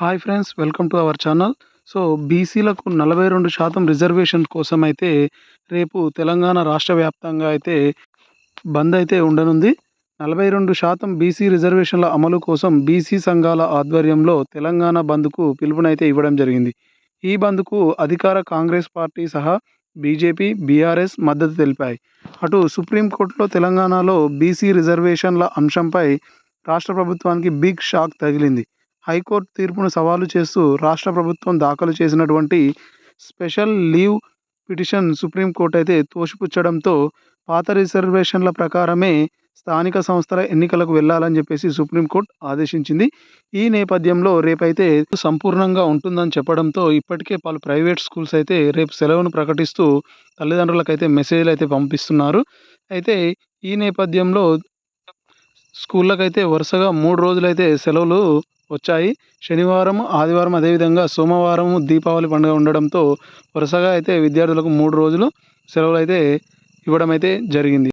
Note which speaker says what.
Speaker 1: Hi friends welcome to our channel so బీసీలకు నలభై రెండు శాతం రిజర్వేషన్ కోసం అయితే రేపు తెలంగాణ రాష్ట్ర వ్యాప్తంగా అయితే బంద్ అయితే ఉండనుంది. నలభై రెండు శాతం బీసీ రిజర్వేషన్ల అమలు కోసం బీసీ సంఘాల ఆధ్వర్యంలో తెలంగాణ బంద్కు పిలుపునైతే ఇవ్వడం జరిగింది. ఈ బంద్కు అధికార కాంగ్రెస్ పార్టీ సహా బీజేపీ బీఆర్ఎస్ మద్దతు తెలిపాయి. అటు సుప్రీంకోర్టులో తెలంగాణలో బీసీ రిజర్వేషన్ల అంశంపై రాష్ట్ర ప్రభుత్వానికి బిగ్ షాక్ తగిలింది. హైకోర్టు తీర్పును సవాలు చేస్తూ రాష్ట్ర ప్రభుత్వం దాఖలు చేసినటువంటి స్పెషల్ లీవ్ పిటిషన్ సుప్రీంకోర్టు అయితే తోసిపుచ్చడంతో పాత రిజర్వేషన్ల ప్రకారమే స్థానిక సంస్థల ఎన్నికలకు వెళ్ళాలని చెప్పేసి సుప్రీంకోర్టు ఆదేశించింది. ఈ నేపథ్యంలో రేపైతే సంపూర్ణంగా ఉంటుందని చెప్పడంతో ఇప్పటికే పలు ప్రైవేట్ స్కూల్స్ అయితే రేపు సెలవును ప్రకటిస్తూ తల్లిదండ్రులకైతే మెసేజ్లు అయితే పంపిస్తున్నారు. అయితే ఈ నేపథ్యంలో స్కూళ్ళకైతే వరుసగా మూడు రోజులైతే సెలవులు వచ్చాయి. శనివారం ఆదివారం అదేవిధంగా సోమవారం దీపావళి పండుగ ఉండడంతో వరుసగా అయితే విద్యార్థులకు మూడు రోజులు సెలవులు అయితే ఇవ్వడం అయితే జరిగింది.